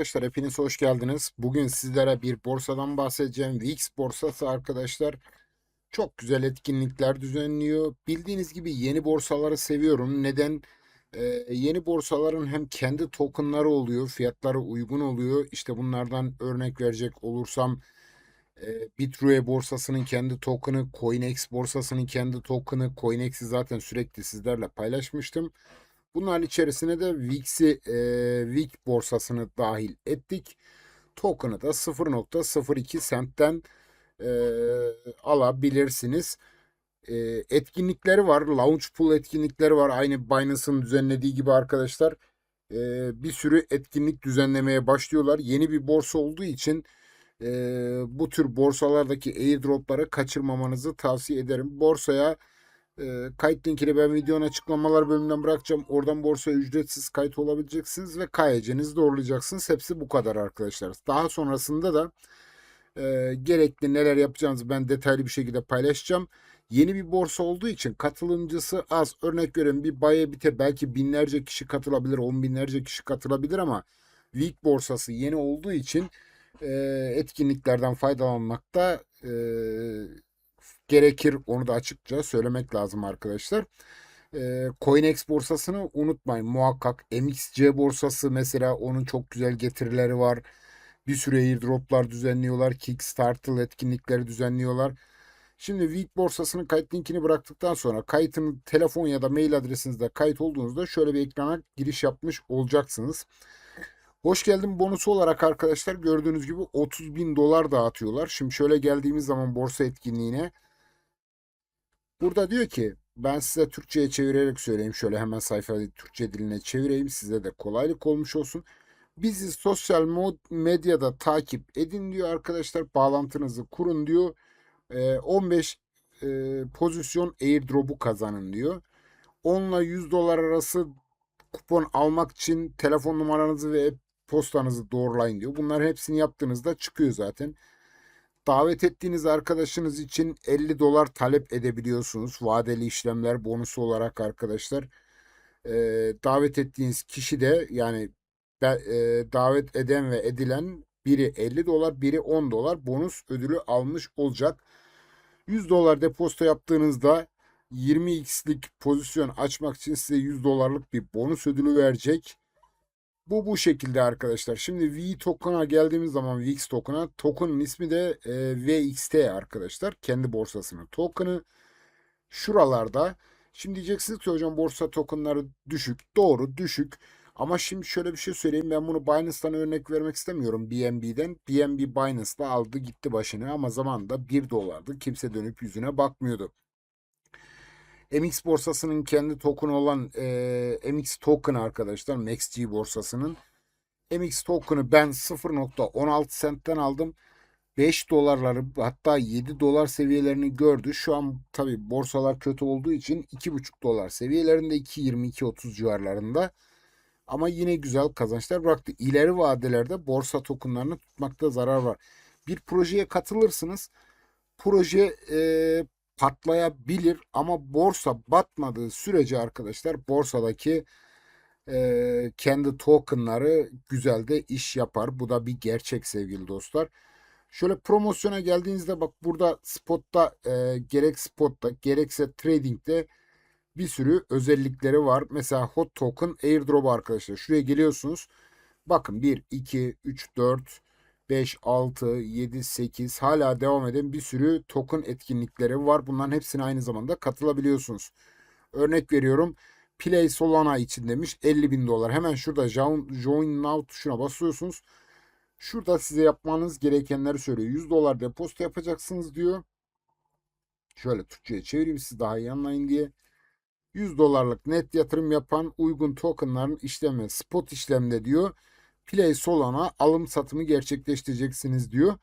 arkadaşlar hepiniz hoş geldiniz. Bugün sizlere bir borsadan bahsedeceğim. VIX borsası arkadaşlar çok güzel etkinlikler düzenliyor. Bildiğiniz gibi yeni borsaları seviyorum. Neden? Ee, yeni borsaların hem kendi tokenları oluyor, fiyatları uygun oluyor. İşte bunlardan örnek verecek olursam e, Bitrue borsasının kendi token'ı, Coinex borsasının kendi token'ı, Coinex'i zaten sürekli sizlerle paylaşmıştım. Bunların içerisine de VIX'i, e, VIX borsasını dahil ettik. Token'ı da 0.02 centten e, alabilirsiniz. E, etkinlikleri var. Launch pool etkinlikleri var. Aynı Binance'ın düzenlediği gibi arkadaşlar. E, bir sürü etkinlik düzenlemeye başlıyorlar. Yeni bir borsa olduğu için e, bu tür borsalardaki airdropları kaçırmamanızı tavsiye ederim. Borsaya e, kayıt linkini ben videonun açıklamalar bölümünden bırakacağım. Oradan borsaya ücretsiz kayıt olabileceksiniz ve KYC'nizi doğrulayacaksınız. Hepsi bu kadar arkadaşlar. Daha sonrasında da e, gerekli neler yapacağınızı ben detaylı bir şekilde paylaşacağım. Yeni bir borsa olduğu için katılımcısı az. Örnek veriyorum bir baye bite belki binlerce kişi katılabilir, on binlerce kişi katılabilir ama VIG borsası yeni olduğu için e, etkinliklerden faydalanmakta e, gerekir. Onu da açıkça söylemek lazım arkadaşlar. E, Coinex borsasını unutmayın muhakkak. MXC borsası mesela onun çok güzel getirileri var. Bir sürü airdroplar düzenliyorlar. Kickstarter etkinlikleri düzenliyorlar. Şimdi Week borsasının kayıt linkini bıraktıktan sonra kayıtın telefon ya da mail adresinizde kayıt olduğunuzda şöyle bir ekrana giriş yapmış olacaksınız. Hoş geldin bonusu olarak arkadaşlar gördüğünüz gibi 30 bin dolar dağıtıyorlar. Şimdi şöyle geldiğimiz zaman borsa etkinliğine burada diyor ki ben size Türkçe'ye çevirerek söyleyeyim. Şöyle hemen sayfayı Türkçe diline çevireyim. Size de kolaylık olmuş olsun. Bizi sosyal medyada takip edin diyor arkadaşlar. Bağlantınızı kurun diyor. 15 e, pozisyon airdrop'u kazanın diyor. 10 ile 100 dolar arası kupon almak için telefon numaranızı ve postanızı doğrulayın diyor. Bunların hepsini yaptığınızda çıkıyor zaten. Davet ettiğiniz arkadaşınız için 50 dolar talep edebiliyorsunuz. Vadeli işlemler bonusu olarak arkadaşlar. Ee, davet ettiğiniz kişi de yani e, davet eden ve edilen biri 50 dolar, biri 10 dolar bonus ödülü almış olacak. 100 dolar depozito yaptığınızda 20x'lik pozisyon açmak için size 100 dolarlık bir bonus ödülü verecek. Bu bu şekilde arkadaşlar. Şimdi V token'a geldiğimiz zaman VX token'a token'ın ismi de e, VXT arkadaşlar. Kendi borsasının token'ı. Şuralarda. Şimdi diyeceksiniz ki hocam borsa token'ları düşük. Doğru düşük. Ama şimdi şöyle bir şey söyleyeyim. Ben bunu Binance'dan örnek vermek istemiyorum. BNB'den. BNB Binance'da aldı gitti başını ama zamanında 1 dolardı. Kimse dönüp yüzüne bakmıyordu. MX borsasının kendi token olan e, MX token arkadaşlar MaxG borsasının MX token'ı ben 0.16 centten aldım. 5 dolarları hatta 7 dolar seviyelerini gördü. Şu an tabi borsalar kötü olduğu için 2,5 dolar seviyelerinde 2.22-30 civarlarında. Ama yine güzel kazançlar bıraktı. İleri vadelerde borsa tokenlarını tutmakta zarar var. Bir projeye katılırsınız. Proje e, patlayabilir ama borsa batmadığı sürece arkadaşlar borsadaki e, kendi tokenları güzel de iş yapar. Bu da bir gerçek sevgili dostlar. Şöyle promosyona geldiğinizde bak burada spotta e, gerek spotta gerekse trading'de bir sürü özellikleri var. Mesela hot token airdrop arkadaşlar. Şuraya geliyorsunuz. Bakın 1, 2, 3, 4, 5, 6, 7, 8 hala devam eden bir sürü token etkinlikleri var. Bunların hepsine aynı zamanda katılabiliyorsunuz. Örnek veriyorum. Play Solana için demiş 50 bin dolar. Hemen şurada Join Now tuşuna basıyorsunuz. Şurada size yapmanız gerekenleri söylüyor. 100 dolar depozito yapacaksınız diyor. Şöyle Türkçe'ye çevireyim siz daha iyi anlayın diye. 100 dolarlık net yatırım yapan uygun tokenların işlemi spot işlemde diyor. Play Solana alım satımı gerçekleştireceksiniz diyor.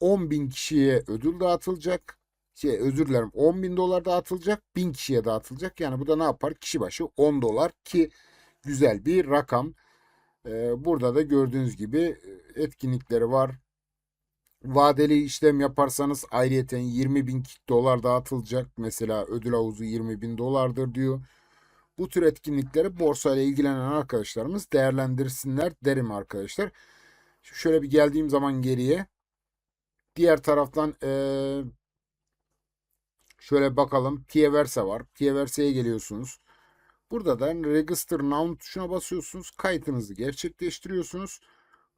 10 bin kişiye ödül dağıtılacak. Şey, özür dilerim 10 bin dolar dağıtılacak. 1000 kişiye dağıtılacak. Yani bu da ne yapar? Kişi başı 10 dolar ki güzel bir rakam. Ee, burada da gördüğünüz gibi etkinlikleri var. Vadeli işlem yaparsanız ayrıyeten 20 bin dolar dağıtılacak. Mesela ödül havuzu 20 bin dolardır diyor. Bu tür etkinlikleri borsayla ilgilenen arkadaşlarımız değerlendirsinler derim arkadaşlar. Şöyle bir geldiğim zaman geriye. Diğer taraftan eee, şöyle bakalım. Tieverse var. Tieverse'ye geliyorsunuz. Burada da Register Now tuşuna basıyorsunuz. Kaydınızı gerçekleştiriyorsunuz.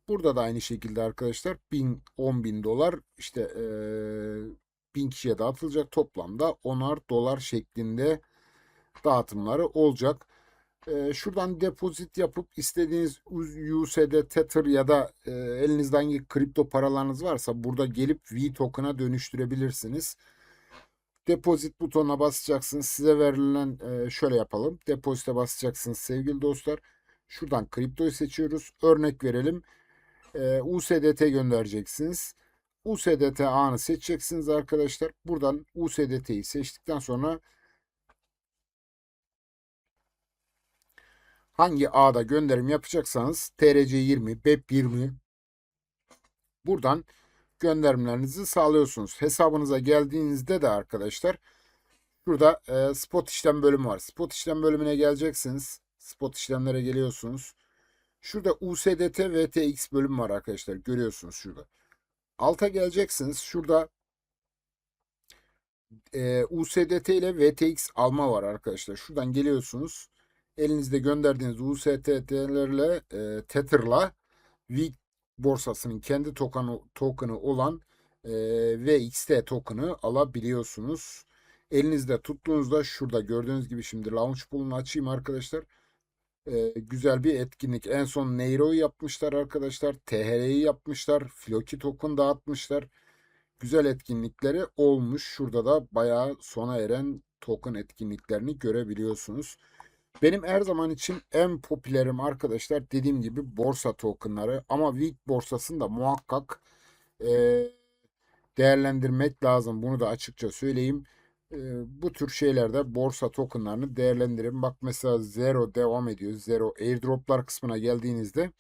Burada da aynı şekilde arkadaşlar 1000 bin dolar işte eee 1000 kişiye dağıtılacak toplamda 10'ar dolar şeklinde dağıtımları olacak. Eee, şuradan depozit yapıp istediğiniz USD, Tether ya da eee, elinizde hangi kripto paralarınız varsa burada gelip V token'a dönüştürebilirsiniz. Depozit butonuna basacaksınız. Size verilen eee, şöyle yapalım. Depozite basacaksınız sevgili dostlar. Şuradan kriptoyu seçiyoruz. Örnek verelim. Eee, USDT göndereceksiniz. USDT ağını seçeceksiniz arkadaşlar. Buradan USDT'yi seçtikten sonra hangi ağda gönderim yapacaksanız TRC20, BEP20 buradan gönderimlerinizi sağlıyorsunuz. Hesabınıza geldiğinizde de arkadaşlar burada e, spot işlem bölümü var. Spot işlem bölümüne geleceksiniz. Spot işlemlere geliyorsunuz. Şurada USDT VTX bölüm var arkadaşlar. Görüyorsunuz şurada. Alta geleceksiniz. Şurada e, USDT ile VTX alma var arkadaşlar. Şuradan geliyorsunuz. Elinizde gönderdiğiniz USDT'lerle e, Tether'la V borsasının kendi token'ı, token'ı olan e, VXT token'ı alabiliyorsunuz. Elinizde tuttuğunuzda şurada gördüğünüz gibi şimdi launch pool'unu açayım arkadaşlar. E, güzel bir etkinlik. En son Neiro'yu yapmışlar arkadaşlar. THR'yi yapmışlar. Floki token dağıtmışlar. Güzel etkinlikleri olmuş. Şurada da bayağı sona eren token etkinliklerini görebiliyorsunuz. Benim her zaman için en popülerim arkadaşlar dediğim gibi borsa tokenları ama Week borsasını da muhakkak e, değerlendirmek lazım. Bunu da açıkça söyleyeyim. E, bu tür şeylerde borsa tokenlarını değerlendirin. Bak mesela Zero devam ediyor. Zero airdroplar kısmına geldiğinizde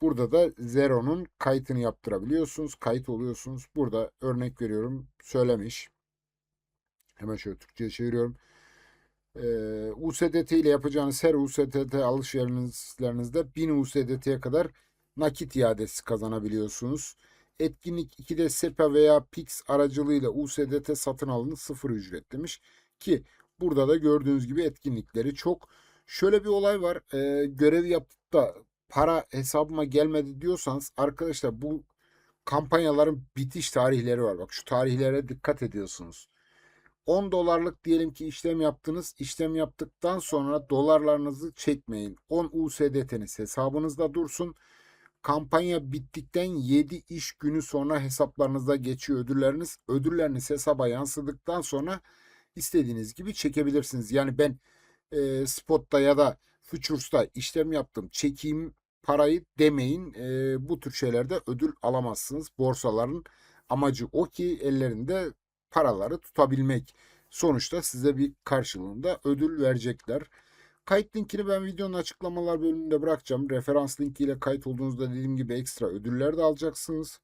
burada da Zero'nun kayıtını yaptırabiliyorsunuz. Kayıt oluyorsunuz. Burada örnek veriyorum söylemiş. Hemen şöyle Türkçe'ye çeviriyorum. Ee, USDT ile yapacağınız her USDT alışverişlerinizde 1000 USDT'ye kadar nakit iadesi kazanabiliyorsunuz. Etkinlik 2'de SEPA veya PIX aracılığıyla USDT satın alın sıfır ücret demiş. Ki burada da gördüğünüz gibi etkinlikleri çok. Şöyle bir olay var. Ee, görev yapıp da para hesabıma gelmedi diyorsanız arkadaşlar bu kampanyaların bitiş tarihleri var. Bak şu tarihlere dikkat ediyorsunuz. 10 dolarlık diyelim ki işlem yaptınız. İşlem yaptıktan sonra dolarlarınızı çekmeyin. 10 USDT'niz hesabınızda dursun. Kampanya bittikten 7 iş günü sonra hesaplarınıza geçiyor ödülleriniz. Ödülleriniz hesaba yansıdıktan sonra istediğiniz gibi çekebilirsiniz. Yani ben e, spotta ya da futures'ta işlem yaptım çekeyim parayı demeyin. E, bu tür şeylerde ödül alamazsınız. Borsaların amacı o ki ellerinde paraları tutabilmek. Sonuçta size bir karşılığında ödül verecekler. Kayıt linkini ben videonun açıklamalar bölümünde bırakacağım. Referans linkiyle kayıt olduğunuzda dediğim gibi ekstra ödüller de alacaksınız.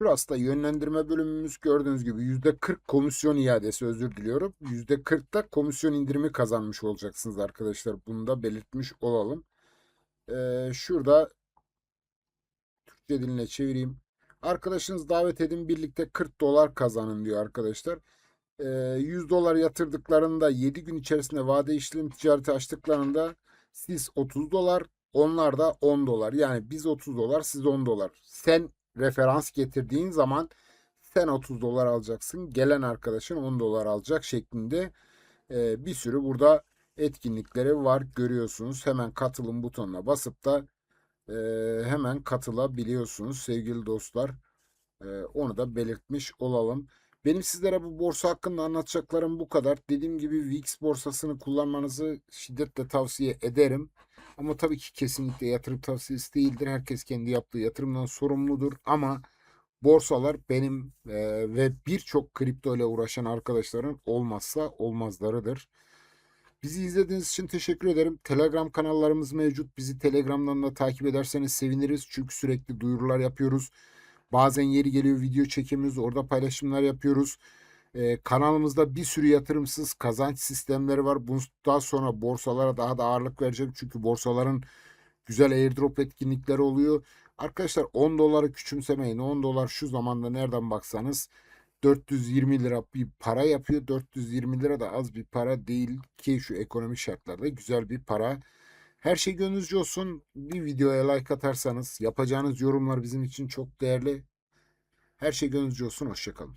Burası da yönlendirme bölümümüz gördüğünüz gibi %40 komisyon iadesi özür diliyorum. %40'da komisyon indirimi kazanmış olacaksınız arkadaşlar. Bunu da belirtmiş olalım. Ee, şurada Türkçe diline çevireyim. Arkadaşınız davet edin birlikte 40 dolar kazanın diyor arkadaşlar. 100 dolar yatırdıklarında 7 gün içerisinde vade işlem ticareti açtıklarında siz 30 dolar onlar da 10 dolar. Yani biz 30 dolar siz 10 dolar. Sen referans getirdiğin zaman sen 30 dolar alacaksın. Gelen arkadaşın 10 dolar alacak şeklinde bir sürü burada etkinlikleri var görüyorsunuz. Hemen katılım butonuna basıp da hemen katılabiliyorsunuz sevgili dostlar. onu da belirtmiş olalım. Benim sizlere bu borsa hakkında anlatacaklarım bu kadar. Dediğim gibi VIX borsasını kullanmanızı şiddetle tavsiye ederim. Ama tabii ki kesinlikle yatırım tavsiyesi değildir. Herkes kendi yaptığı yatırımdan sorumludur. Ama borsalar benim e, ve birçok kripto ile uğraşan arkadaşların olmazsa olmazlarıdır. Bizi izlediğiniz için teşekkür ederim. Telegram kanallarımız mevcut. Bizi Telegram'dan da takip ederseniz seviniriz. Çünkü sürekli duyurular yapıyoruz. Bazen yeri geliyor video çekemiyoruz. Orada paylaşımlar yapıyoruz. Ee, kanalımızda bir sürü yatırımsız kazanç sistemleri var. Bundan sonra borsalara daha da ağırlık vereceğim. Çünkü borsaların güzel airdrop etkinlikleri oluyor. Arkadaşlar 10 doları küçümsemeyin. 10 dolar şu zamanda nereden baksanız 420 lira bir para yapıyor. 420 lira da az bir para değil ki şu ekonomik şartlarda güzel bir para. Her şey gönlünüzce olsun. Bir videoya like atarsanız yapacağınız yorumlar bizim için çok değerli. Her şey gönlünüzce olsun. Hoşçakalın.